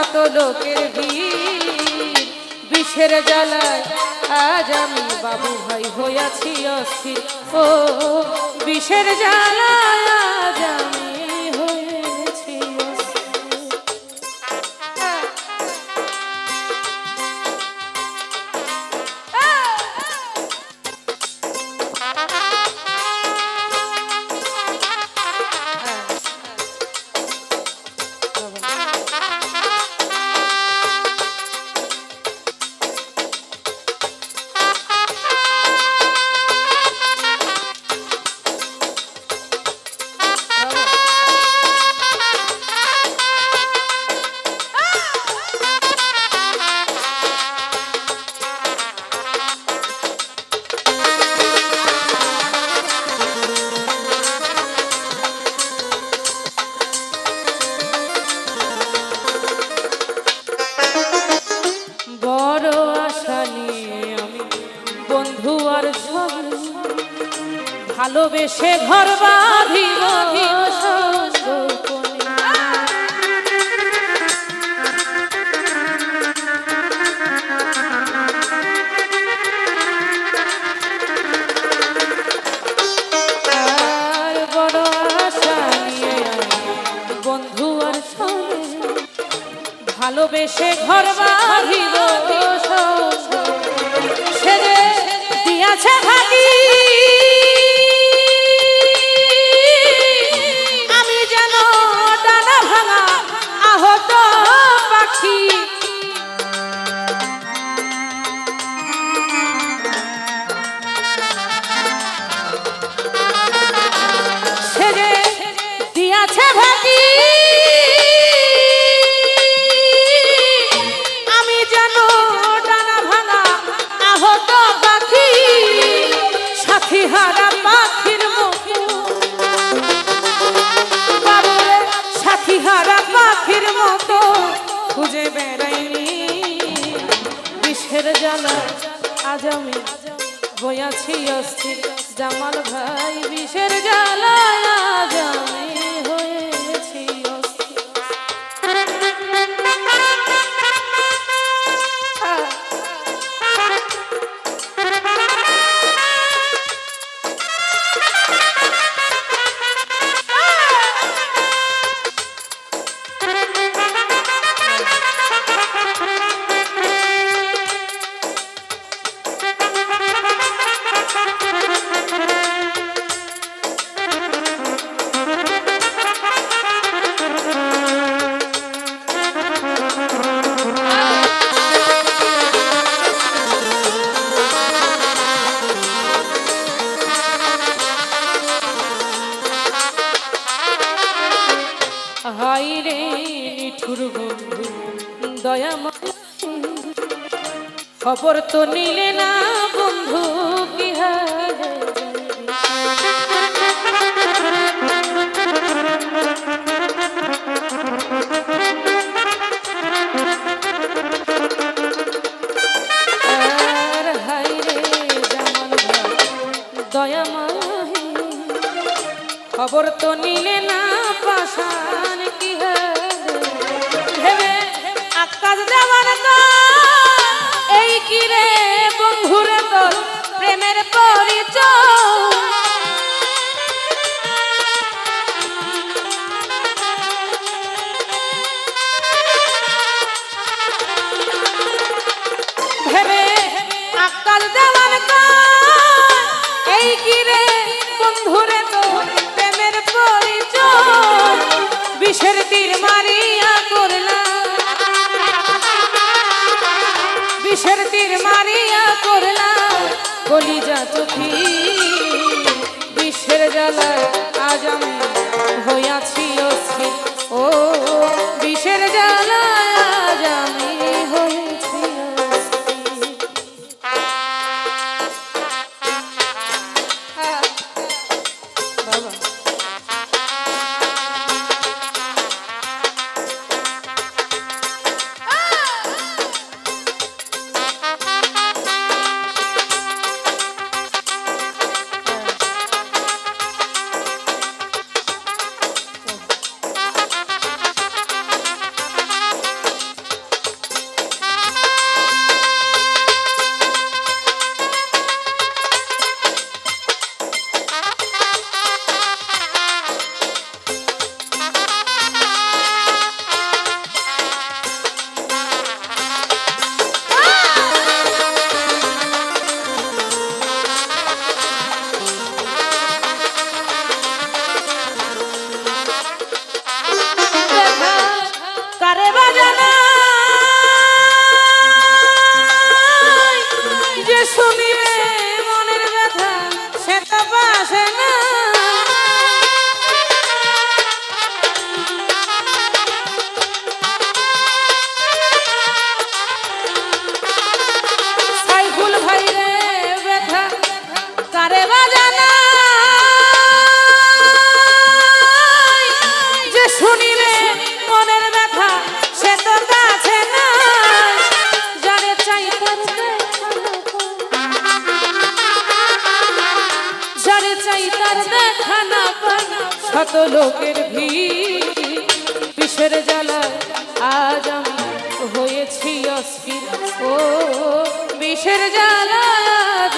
শত লোকের ভিড়। বিষের জ্বালায় আজ আমি বাবু ভাই হইয়াছি অস্থির। ও, বিষের জ্বালায় আজ আমি বন্ধু আর সব ভালোবেসে ঘর সঙ্গে ভালোবেসে ঘর বিষের জ্বালা আজ আমি বইয়াছি অস্থির। জামাল ভাই বিষের জ্বালা আজ আমি দয়াময় খবর তো নিলে না বন্ধু কি আর হাই রে জামাল ভাই খবর তো নিলে না পাশান বন্ধুরে তো প্রেমের পরিচয়? বিষের তীর মারিয়া খানা পান শত লোকের ভিড়। বিষের জ্বালা আজ হয়েছি অস্থির। ও বিষের জ্বালা আজ